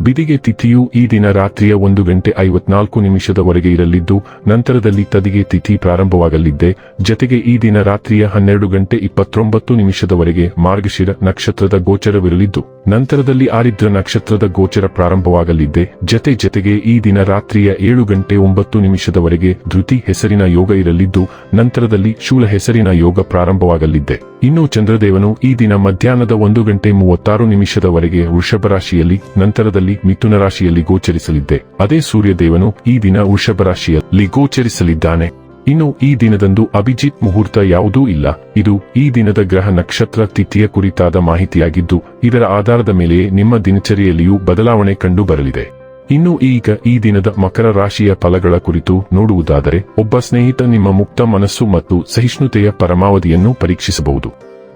ಬಿದಿಗೆ ತಿಥಿಯು ಈ ದಿನ ರಾತ್ರಿಯ ಒಂದು ಗಂಟೆ ಐವತ್ನಾಲ್ಕು ನಿಮಿಷದವರೆಗೆ ಇರಲಿದ್ದು, ನಂತರದಲ್ಲಿ ತದಿಗೆ ತಿಥಿ ಪ್ರಾರಂಭವಾಗಲಿದ್ದೆ. ಜತೆಗೆ ಈ ದಿನ ರಾತ್ರಿಯ ಹನ್ನೆರಡು ಗಂಟೆ ಇಪ್ಪತ್ತೊಂಬತ್ತು ನಿಮಿಷದವರೆಗೆ ಮಾರ್ಗಶಿರ ನಕ್ಷತ್ರದ ಗೋಚರವಿರಲಿದ್ದು, ನಂತರದಲ್ಲಿ ಆರಿದ್ರ ನಕ್ಷತ್ರದ ಗೋಚರ ಪ್ರಾರಂಭವಾಗಲಿದ್ದೆ. ಜತೆ ಜತೆಗೆ ಈ ದಿನ ರಾತ್ರಿಯ ಏಳು ಗಂಟೆ ಒಂಬತ್ತು ನಿಮಿಷದವರೆಗೆ ಧೃತಿ ಹೆಸರಿನ ಯೋಗ ಇರಲಿದ್ದು, ನಂತರದಲ್ಲಿ ಶೂಲ ಹೆಸರಿನ ಯೋಗ ಪ್ರಾರಂಭವಾಗಲಿದ್ದೆ. ಇನ್ನು ಚಂದ್ರದೇವನು ಈ ದಿನ ಮಧ್ಯಾಹ್ನದ ಒಂದು ಗಂಟೆ ಮೂವತ್ತಾರು ನಿಮಿಷದವರೆಗೆ ವೃಷಭ ರಾಶಿಯಲ್ಲಿ ನಂತರದಲ್ಲಿ ಮಿಥುನ ರಾಶಿಯಲ್ಲಿ ಗೋಚರಿಸಲಿದ್ದೆ. ಅದೇ ಸೂರ್ಯದೇವನು ಈ ದಿನ ವೃಷಭ ರಾಶಿಯಲ್ಲಿ ಗೋಚರಿಸಲಿದ್ದಾನೆ. ಇನ್ನು ಈ ದಿನದಂದು ಅಭಿಜಿತ್ ಮುಹೂರ್ತ ಯಾವುದೂ ಇಲ್ಲ. ಇದು ಈ ದಿನದ ಗ್ರಹ ನಕ್ಷತ್ರ ತಿಥಿಯ ಕುರಿತಾದ ಮಾಹಿತಿಯಾಗಿದ್ದು, ಇದರ ಆಧಾರದ ಮೇಲೆಯೇ ನಿಮ್ಮ ದಿನಚರಿಯಲ್ಲಿಯೂ ಬದಲಾವಣೆ ಕಂಡು ಬರಲಿದೆ ಇನ್ನು ಈಗ ಈ ದಿನದ ಮಕರ ರಾಶಿಯ ಫಲಗಳ ಕುರಿತು ನೋಡುವುದಾದರೆ, ಒಬ್ಬ ಸ್ನೇಹಿತ ನಿಮ್ಮ ಮುಕ್ತ ಮನಸ್ಸು ಮತ್ತು ಸಹಿಷ್ಣುತೆಯ ಪರಮಾವಧಿಯನ್ನು ಪರೀಕ್ಷಿಸಬಹುದು.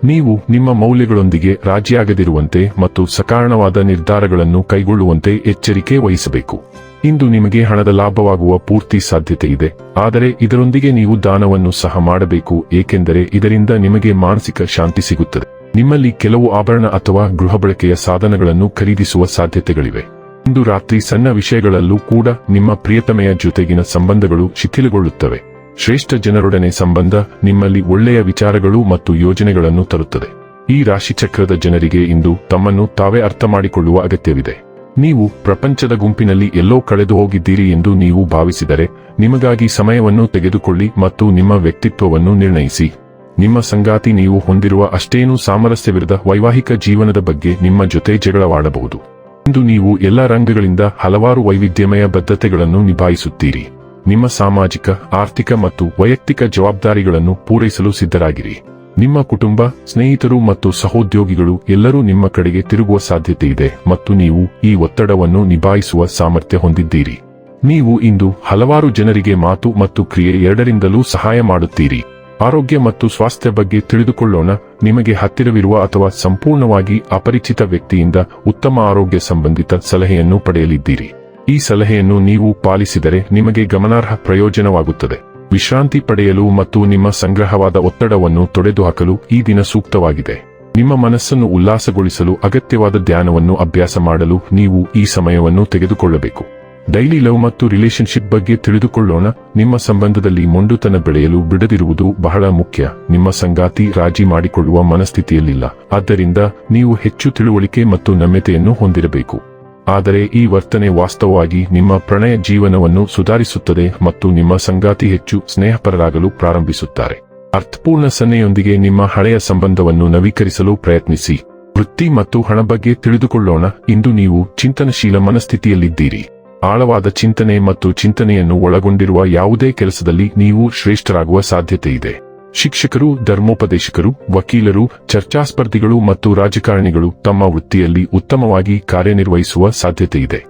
ನೀವು ನಿಮ್ಮ ಮೌಲ್ಯಗಳೊಂದಿಗೆ ರಾಜಿಯಾಗದಿರುವಂತೆ ಮತ್ತು ಸಕಾರಣವಾದ ನಿರ್ಧಾರಗಳನ್ನು ಕೈಗೊಳ್ಳುವಂತೆ ಎಚ್ಚರಿಕೆ ವಹಿಸಬೇಕು. ಇಂದು ನಿಮಗೆ ಹಣದ ಲಾಭವಾಗುವ ಪೂರ್ತಿ ಸಾಧ್ಯತೆ ಇದೆ ಆದರೆ ಇದರೊಂದಿಗೆ ನೀವು ದಾನವನ್ನು ಸಹ ಮಾಡಬೇಕು, ಏಕೆಂದರೆ ಇದರಿಂದ ನಿಮಗೆ ಮಾನಸಿಕ ಶಾಂತಿ ಸಿಗುತ್ತದೆ. ನಿಮ್ಮಲ್ಲಿ ಕೆಲವು ಆಭರಣ ಅಥವಾ ಗೃಹ ಬಳಕೆಯ ಸಾಧನಗಳನ್ನು ಖರೀದಿಸುವ ಸಾಧ್ಯತೆಗಳಿವೆ. ಇಂದು ರಾತ್ರಿ ಸಣ್ಣ ವಿಷಯಗಳಲ್ಲೂ ಕೂಡ ನಿಮ್ಮ ಪ್ರಿಯತಮೆಯ ಜೊತೆಗಿನ ಸಂಬಂಧಗಳು ಶಿಥಿಲಗೊಳ್ಳುತ್ತವೆ. ಶ್ರೇಷ್ಠ ಜನರೊಡನೆ ಸಂಬಂಧ ನಿಮ್ಮಲ್ಲಿ ಒಳ್ಳೆಯ ವಿಚಾರಗಳು ಮತ್ತು ಯೋಜನೆಗಳನ್ನು ತರುತ್ತದೆ. ಈ ರಾಶಿಚಕ್ರದ ಜನರಿಗೆ ಇಂದು ತಮ್ಮನ್ನು ತಾವೇ ಅರ್ಥ ಮಾಡಿಕೊಳ್ಳುವ ಅಗತ್ಯವಿದೆ. ನೀವು ಪ್ರಪಂಚದ ಗುಂಪಿನಲ್ಲಿ ಎಲ್ಲೋ ಕಳೆದು ಹೋಗಿದ್ದೀರಿ ಎಂದು ನೀವು ಭಾವಿಸಿದರೆ, ನಿಮಗಾಗಿ ಸಮಯವನ್ನು ತೆಗೆದುಕೊಳ್ಳಿ ಮತ್ತು ನಿಮ್ಮ ವ್ಯಕ್ತಿತ್ವವನ್ನು ನಿರ್ಣಯಿಸಿ. ನಿಮ್ಮ ಸಂಗಾತಿ ನೀವು ಹೊಂದಿರುವ ಅಷ್ಟೇನೂ ಸಾಮರಸ್ಯವಿರದ ವೈವಾಹಿಕ ಜೀವನದ ಬಗ್ಗೆ ನಿಮ್ಮ ಜೊತೆ ಜಗಳವಾಡಬಹುದು. ಇಂದು ನೀವು ಎಲ್ಲ ರಂಗಗಳಿಂದ ಹಲವಾರು ವೈವಿಧ್ಯಮಯ ಬದ್ಧತೆಗಳನ್ನು ನಿಭಾಯಿಸುತ್ತೀರಿ. ನಿಮ್ಮ ಸಾಮಾಜಿಕ, ಆರ್ಥಿಕ ಮತ್ತು ವೈಯಕ್ತಿಕ ಜವಾಬ್ದಾರಿಗಳನ್ನು ಪೂರೈಸಲು ಸಿದ್ಧರಾಗಿರಿ. ನಿಮ್ಮ ಕುಟುಂಬ, ಸ್ನೇಹಿತರು ಮತ್ತು ಸಹೋದ್ಯೋಗಿಗಳು ಎಲ್ಲರೂ ನಿಮ್ಮ ಕಡೆಗೆ ತಿರುಗುವ ಸಾಧ್ಯತೆ ಇದೆ ಮತ್ತು ನೀವು ಈ ಒತ್ತಡವನ್ನು ನಿಭಾಯಿಸುವ ಸಾಮರ್ಥ್ಯ ಹೊಂದಿದ್ದೀರಿ. ನೀವು ಇಂದು ಹಲವಾರು ಜನರಿಗೆ ಮಾತು ಮತ್ತು ಕ್ರಿಯೆ ಎರಡರಿಂದಲೂ ಸಹಾಯ ಮಾಡುತ್ತೀರಿ. ಆರೋಗ್ಯ ಮತ್ತು ಸ್ವಾಸ್ಥ್ಯ ಬಗ್ಗೆ ತಿಳಿದುಕೊಳ್ಳೋಣ. ನಿಮಗೆ ಹತ್ತಿರವಿರುವ ಅಥವಾ ಸಂಪೂರ್ಣವಾಗಿ ಅಪರಿಚಿತ ವ್ಯಕ್ತಿಯಿಂದ ಉತ್ತಮ ಆರೋಗ್ಯ ಸಂಬಂಧಿತ ಸಲಹೆಯನ್ನು ಪಡೆಯಲಿದ್ದೀರಿ. ಈ ಸಲಹೆಯನ್ನು ನೀವು ಪಾಲಿಸಿದರೆ ನಿಮಗೆ ಗಮನಾರ್ಹ ಪ್ರಯೋಜನವಾಗುತ್ತದೆ. ವಿಶ್ರಾಂತಿ ಪಡೆಯಲು ಮತ್ತು ನಿಮ್ಮ ಸಂಗ್ರಹವಾದ ಒತ್ತಡವನ್ನು ತೊಡೆದುಹಾಕಲು ಈ ದಿನ ಸೂಕ್ತವಾಗಿದೆ. ನಿಮ್ಮ ಮನಸ್ಸನ್ನು ಉಲ್ಲಾಸಗೊಳಿಸಲು ಅಗತ್ಯವಾದ ಧ್ಯಾನವನ್ನು ಅಭ್ಯಾಸ ಮಾಡಲು ನೀವು ಈ ಸಮಯವನ್ನು ತೆಗೆದುಕೊಳ್ಳಬೇಕು. ಡೈಲಿ ಲವ್ ಮತ್ತು ರಿಲೇಶನ್ಶಿಪ್ ಬಗ್ಗೆ ತಿಳಿದುಕೊಳ್ಳೋಣ. ನಿಮ್ಮ ಸಂಬಂಧದಲ್ಲಿ ಮೊಂಡುತನ ಬೆಳೆಯಲು ಬಿಡದಿರುವುದು ಬಹಳ ಮುಖ್ಯ. ನಿಮ್ಮ ಸಂಗಾತಿ ರಾಜಿ ಮಾಡಿಕೊಳ್ಳುವ ಮನಸ್ಥಿತಿಯಲ್ಲಿಲ್ಲ. ಆದ್ದರಿಂದ ನೀವು ಹೆಚ್ಚು ತಿಳುವಳಿಕೆ ಮತ್ತು ನಮ್ಯತೆಯನ್ನು ಹೊಂದಿರಬೇಕು. ಆದರೆ ಈ ವರ್ತನೆ ವಾಸ್ತವವಾಗಿ ನಿಮ್ಮ ಪ್ರಣಯ ಜೀವನವನ್ನು ಸುಧಾರಿಸುತ್ತದೆ ಮತ್ತು ನಿಮ್ಮ ಸಂಗಾತಿ ಹೆಚ್ಚು ಸ್ನೇಹಪರರಾಗಲು ಪ್ರಾರಂಭಿಸುತ್ತಾರೆ. ಅರ್ಥಪೂರ್ಣ ಸನ್ನೆಯೊಂದಿಗೆ ನಿಮ್ಮ ಹಳೆಯ ಸಂಬಂಧವನ್ನು ನವೀಕರಿಸಲು ಪ್ರಯತ್ನಿಸಿ. ವೃತ್ತಿ ಮತ್ತು ಹಣ ಬಗ್ಗೆ ತಿಳಿದುಕೊಳ್ಳೋಣ. ಇಂದು ನೀವು ಚಿಂತನಶೀಲ ಮನಸ್ಥಿತಿಯಲ್ಲಿದ್ದೀರಿ. ಆಳವಾದ ಚಿಂತನೆ ಮತ್ತು ಚಿಂತನೆಯನ್ನು ಒಳಗೊಂಡಿರುವ ಯಾವುದೇ ಕೆಲಸದಲ್ಲಿ ನೀವು ಶ್ರೇಷ್ಠರಾಗುವ ಸಾಧ್ಯತೆ ಇದೆ. ಶಿಕ್ಷಕರು, ಧರ್ಮೋಪದೇಶಕರು, ವಕೀಲರು, ಚರ್ಚಾಸ್ಪರ್ಧಿಗಳು ಮತ್ತು ರಾಜಕಾರಣಿಗಳು ತಮ್ಮ ವೃತ್ತಿಯಲ್ಲಿ ಉತ್ತಮವಾಗಿ ಕಾರ್ಯನಿರ್ವಹಿಸುವ ಸಾಧ್ಯತೆ ಇದೆ.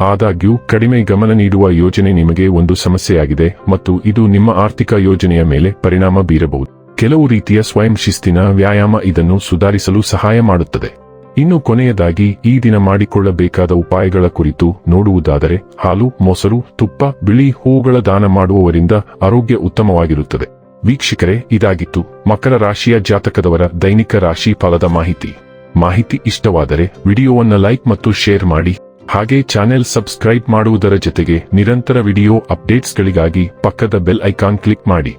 ಆದಾಗ್ಯೂ, ಕಡಿಮೆ ಗಮನ ನೀಡುವ ಯೋಜನೆ ನಿಮಗೆ ಒಂದು ಸಮಸ್ಯೆಯಾಗಿದೆ ಮತ್ತು ಇದು ನಿಮ್ಮ ಆರ್ಥಿಕ ಯೋಜನೆಯ ಮೇಲೆ ಪರಿಣಾಮ ಬೀರಬಹುದು. ಕೆಲವು ರೀತಿಯ ಸ್ವಯಂ ಶಿಸ್ತಿನ ವ್ಯಾಯಾಮ ಇದನ್ನು ಸುಧಾರಿಸಲು ಸಹಾಯ ಮಾಡುತ್ತದೆ. ಇನ್ನು ಕೊನೆಯದಾಗಿ ಈ ದಿನ ಮಾಡಿಕೊಳ್ಳಬೇಕಾದ ಉಪಾಯಗಳ ಕುರಿತು ನೋಡುವುದಾದರೆ ಹಾಲು, ಮೊಸರು, ತುಪ್ಪ, ಬಿಳಿ ಹೂವುಗಳ ದಾನ ಮಾಡುವವರಿಂದ ಆರೋಗ್ಯ ಉತ್ತಮವಾಗಿರುತ್ತದೆ. ವೀಕ್ಷಕರೇ, ಇದಾಗಿತ್ತು ಮಕರ ರಾಶಿಯ ಜಾತಕದವರ ದೈನಿಕ ರಾಶಿ ಫಲದ ಮಾಹಿತಿ. ಮಾಹಿತಿ ಇಷ್ಟವಾದರೆ ವಿಡಿಯೋವನ್ನು ಲೈಕ್ ಮತ್ತು ಶೇರ್ ಮಾಡಿ. ಹಾಗೆ ಚಾನೆಲ್ ಸಬ್ಸ್ಕ್ರೈಬ್ ಮಾಡುವುದರ ಜೊತೆಗೆ ನಿರಂತರ ವಿಡಿಯೋ ಅಪ್ಡೇಟ್ಸ್ಗಳಿಗಾಗಿ ಪಕ್ಕದ ಬೆಲ್ ಐಕಾನ್ ಕ್ಲಿಕ್ ಮಾಡಿ.